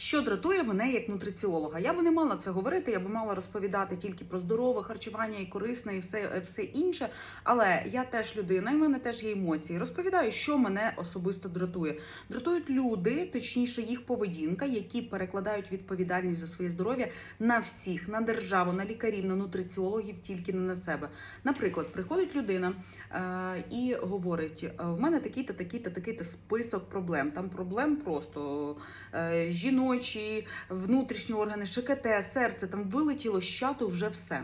Що дратує мене як нутриціолога? Я би не мала це говорити, я би мала розповідати тільки про здорове харчування і корисне, і все, все інше. Але я теж людина, і в мене теж є емоції. Розповідаю, що мене особисто дратує. Дратують люди, точніше, їх поведінка, які перекладають відповідальність за своє здоров'я на всіх, на державу, на лікарів, на нутриціологів, тільки не на себе. Наприклад, приходить людина е, і говорить: «Е, в мене такий-то, такий-то, такий-то список проблем. Там проблем просто е, жіночі, внутрішні органи, ШКТ, серце, там вилетіло з чату вже все.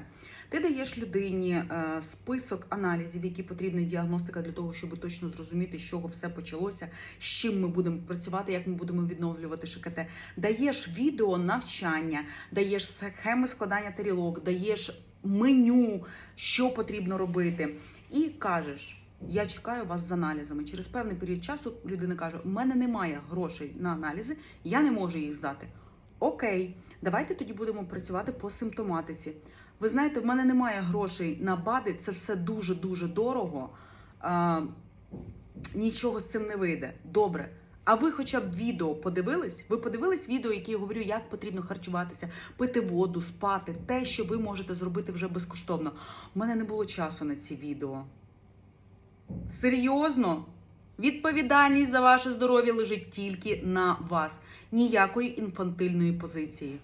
Ти даєш людині е, список аналізів, які потрібна діагностика для того, щоб точно зрозуміти, з чого все почалося, з чим ми будемо працювати, як ми будемо відновлювати ШКТ. Даєш відео навчання, даєш схеми складання тарілок, даєш меню, що потрібно робити, і кажеш. Я чекаю вас з аналізами. Через певний період часу людина каже: у мене немає грошей на аналізи, я не можу їх здати. Окей, давайте тоді будемо працювати по симптоматиці. Ви знаєте, в мене немає грошей на БАДи, це все дуже дуже дорого. А, нічого з цим не вийде. Добре. А ви хоча б відео подивились? Ви подивились відео, які я говорю, як потрібно харчуватися, пити воду, спати, те, що ви можете зробити вже безкоштовно. У мене не було часу на ці відео. Серйозно? Відповідальність за ваше здоров'я лежить тільки на вас. Ніякої інфантильної позиції.